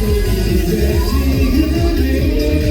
Thank you.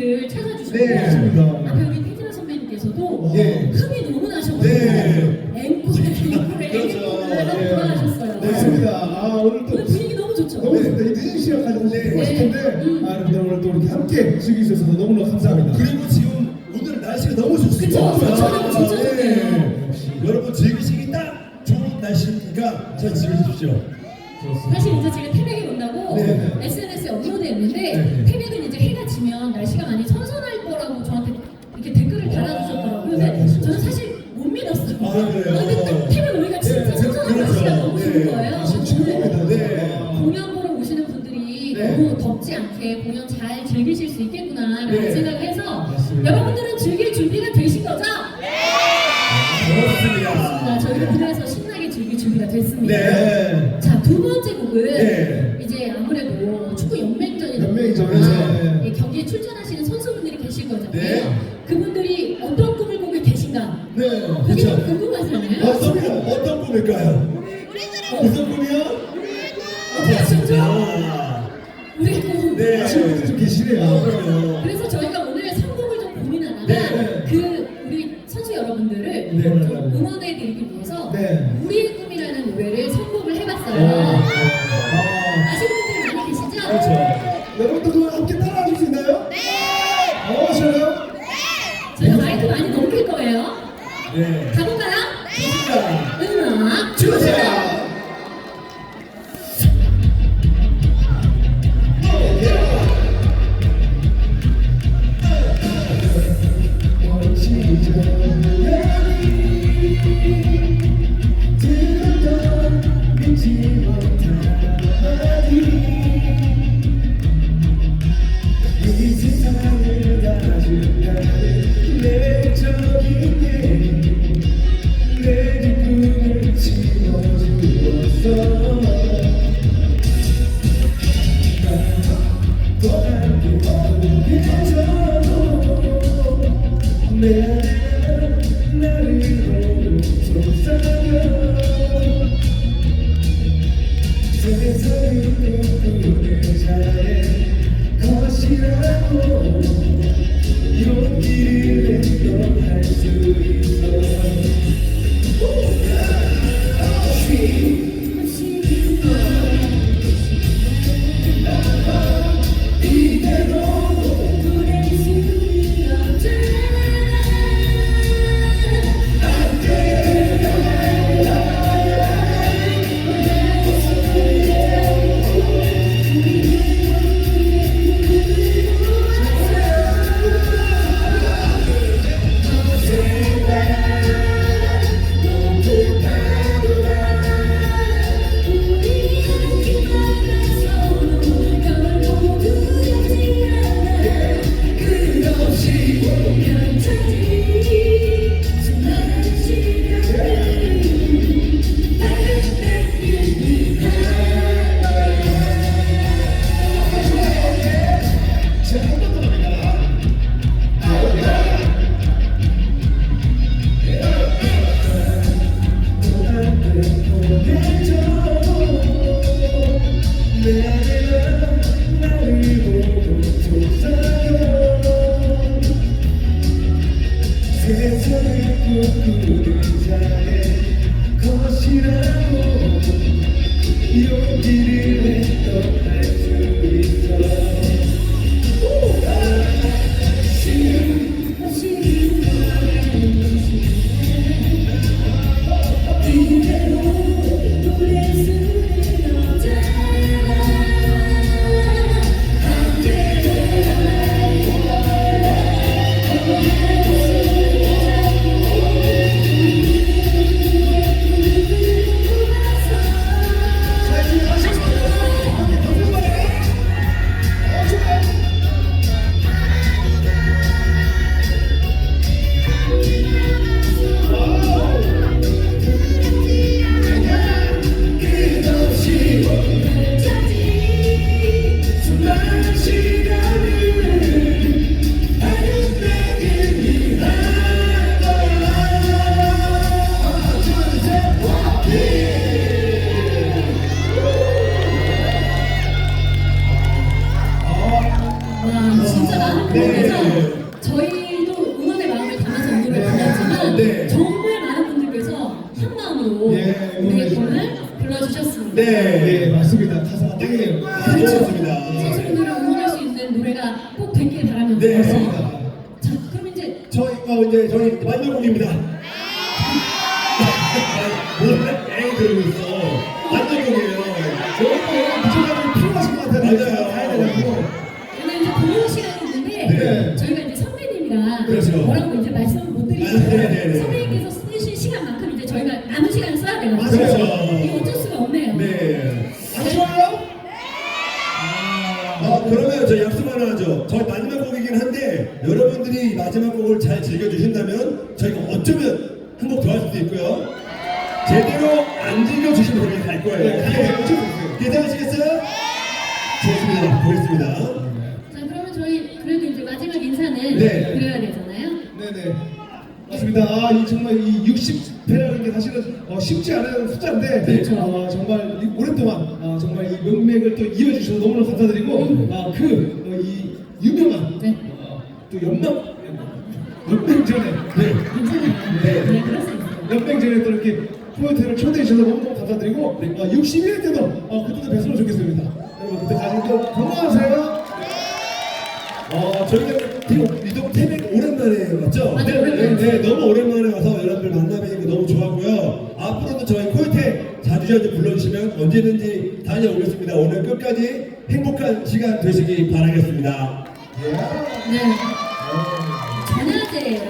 곡을 찾아주셨고 네. 앞에 우리 태진아 선배님께서도 어, 예. 네. 흠이 너무 나셔가지고 앵콜에 그렇죠. 앵콜에 그렇죠. 네. 돌아가셨어요. 아, 오늘 또 분위기 너무 좋죠. 너무 좋습니다. 네. 늦은 시간까지 멋있던데 아름다 오늘 또 이렇게 함께 즐기셔서 너무너무 감사합니다. 그리고 지금 오늘 날씨가 너무 좋습니다. 그쵸? 저처럼 진짜 즐기실 수 있겠구나라는 네. 생각을 해서 맞습니다. 여러분들 네. 좀 응원해드리기 위해서 마음으로 예, 우리의 응원해 꿈을 불러주셨습니다. 네. 네 맞습니다 가사가 딱이네요 좋습니다. 선수분들을 응원할 수 있는 노래가 꼭 되길 바라면서 네. 맞습니다 자 그럼 이제 저희가 이제 저희 마지막 곡입니다. 마지막 곡이긴 한데 여러분들이 마지막 곡을 잘 즐겨주신다면 저희가 어쩌면 한 곡 더 할 수도 있고요. 제대로 안 즐겨주시면 저희가 갈 거예요. 네, 네. 괜찮으시겠어요? 좋습니다. 보겠습니다. 자 그러면 저희 그래도 이제 마지막 인사는 네. 드려야 되잖아요. 네네 맞습니다. 아, 이 정말 이 60회라는 게 사실은 어, 쉽지 않은 숫자인데 그렇죠. 어, 정말 이- 오랫동안 어, 정말 이 명맥을 또 이어주셔서 너무나 감사드리고 아, 그 어, 이 유명한 네. 어, 또 연막 연맹 전에 네. 괜찮아요. 네. 네, 있어요. 연맹 전에 또 이렇게 포인트를 초대해 주셔서 너무너무 감사드리고 어, 61회 때도 어, 그때도 뵀으면 좋겠습니다. 여러분 그때까지 또 건강하세요. 어, 저희가 지금 이동 태백 오랜만에 왔죠? 맞아요, 네, 네, 오랜만에 네, 너무 오랜만에 와서 여러분들 만나뵈니까 너무 좋았고요. 앞으로도 저희 코이테 자주 자주 불러주시면 언제든지 다녀오겠습니다. 오늘 끝까지 행복한 시간 되시기 바라겠습니다. 네.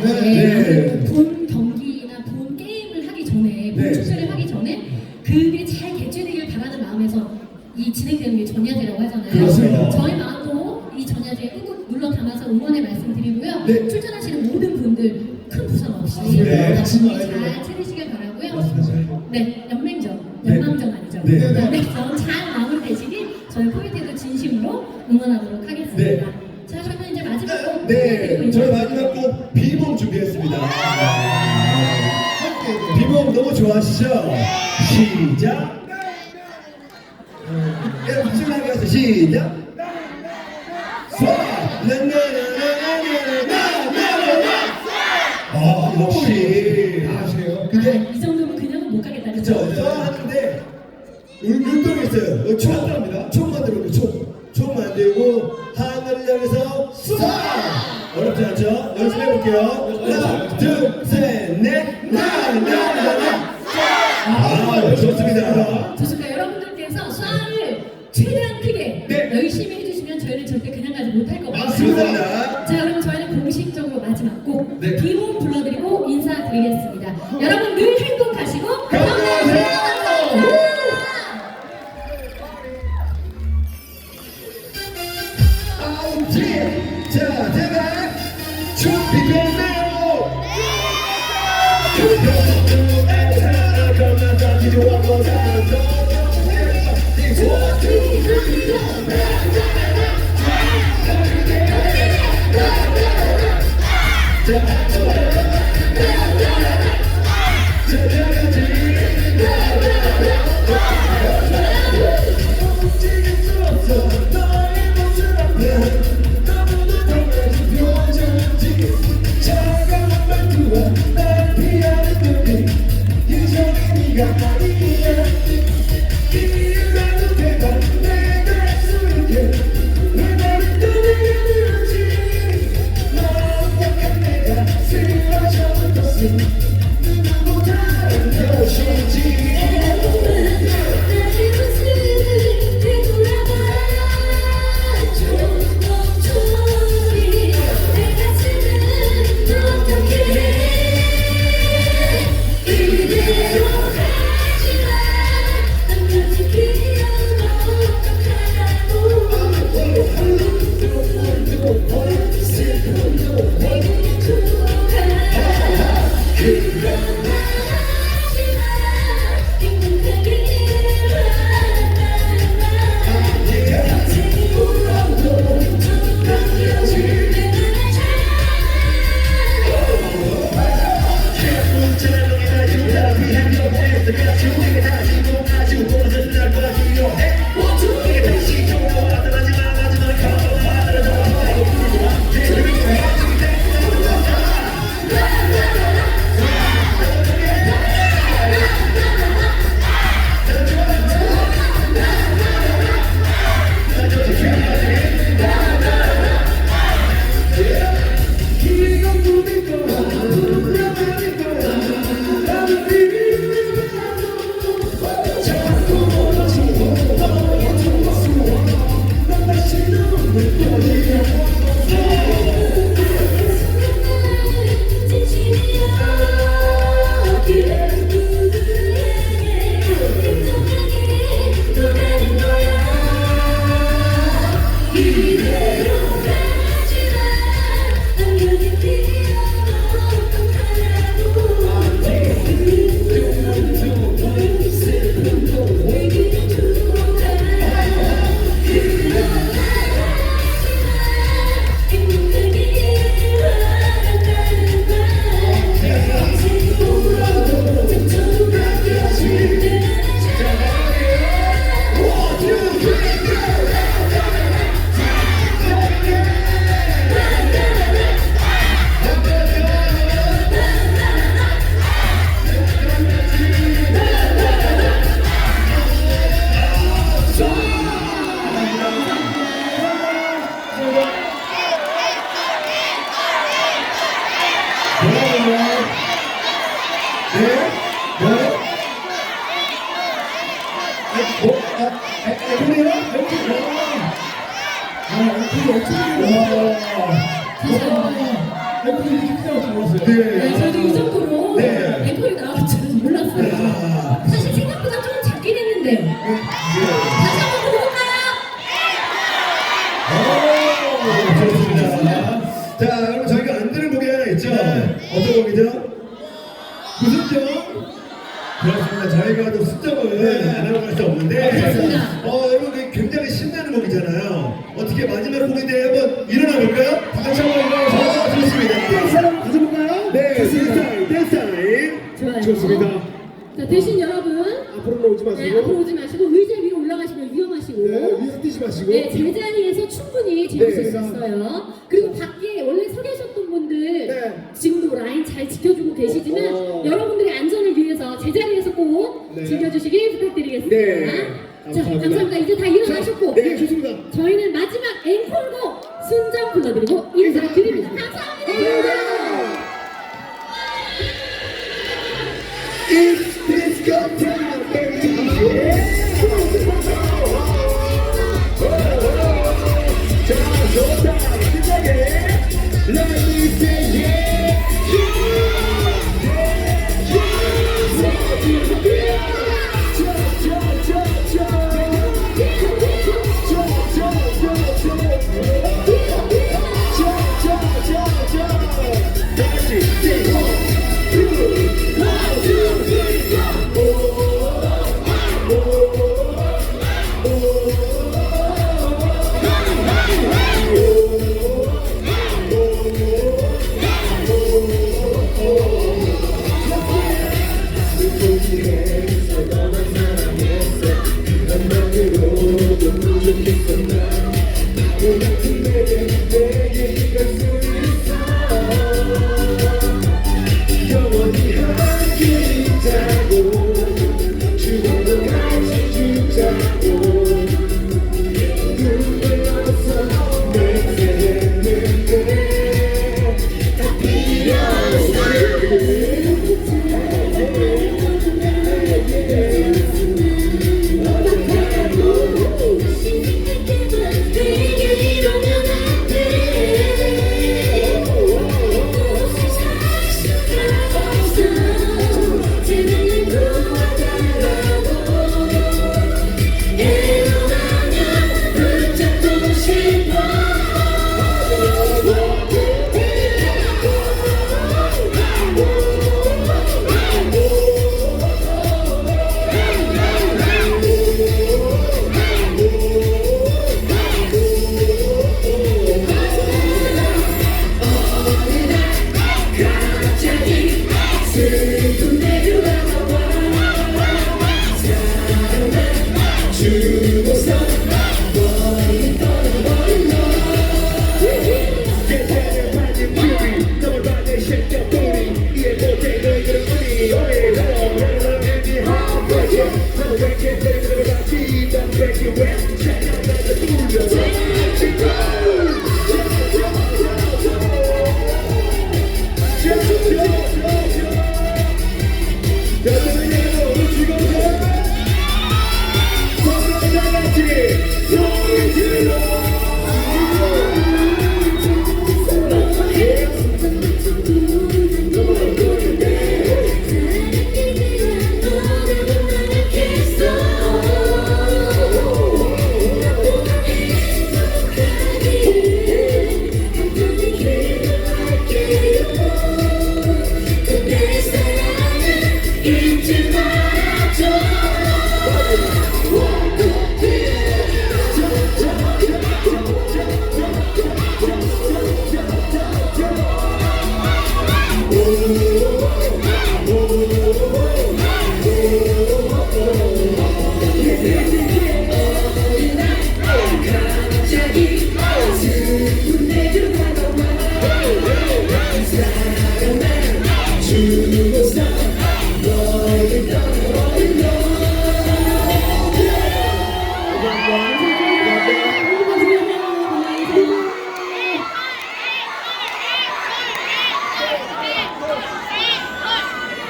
네, 게 네. 본 경기나 본 게임을 하기 전에, 본 네. 축제를 하기 전에 그게 잘 개최되길 바라는 마음에서 이 진행되는 게 전야제라고 하잖아요. 그렇습니다. 저희 마음도 이 전야제에 꾹꾹 눌러 담아서 응원의 말씀드리고요. 네. 출전하시는 모든 분들 큰 부상 없이 네. 네. 잘 치르시길 바라고요. 운- 운동이 있어요. 어, 총 합니다. 총 만들고 총. 총 만들고 하늘을 향해서 쏴! 어렵지 않죠? 열심히 해볼게요. 하나, 둘, 셋, 넷, 나, 나, 나, 나. 아, 좋습니다. 좋습니다. 여러분들께서 쏴를 최대한 크게 네. 열심히 해주시면 저희는 절대 그냥 가지 못할 것 같아요. 맞습니다. 자, 그럼 저희는 공식적으로 마지막 곡 네. 비몽 불러드리고 인사드리겠습니다. 여러분 늘 Yeah. 저희가 또 숫정을 네. 안 하고 갈 수 없는데. 아, 맞습니다. 어, 여러분, 굉장히 신나는 곡이잖아요. 어떻게 마지막 곡인데 한번 일어나 볼까요? 다 같이 한번 일어나서 아, 좋습니다. 댄스 한번 가볼까요? 네, 댄스 타임. 좋습니다. 자, 대신 여러분. 앞으로는 오지 마시고. 네, 앞으로 오지 마시고. 의자 위로 올라가시면 위험하시고. 네, 위에서 뛰지 마시고. 네, 제자리에서 충분히 재밌을 네, 수 있어요.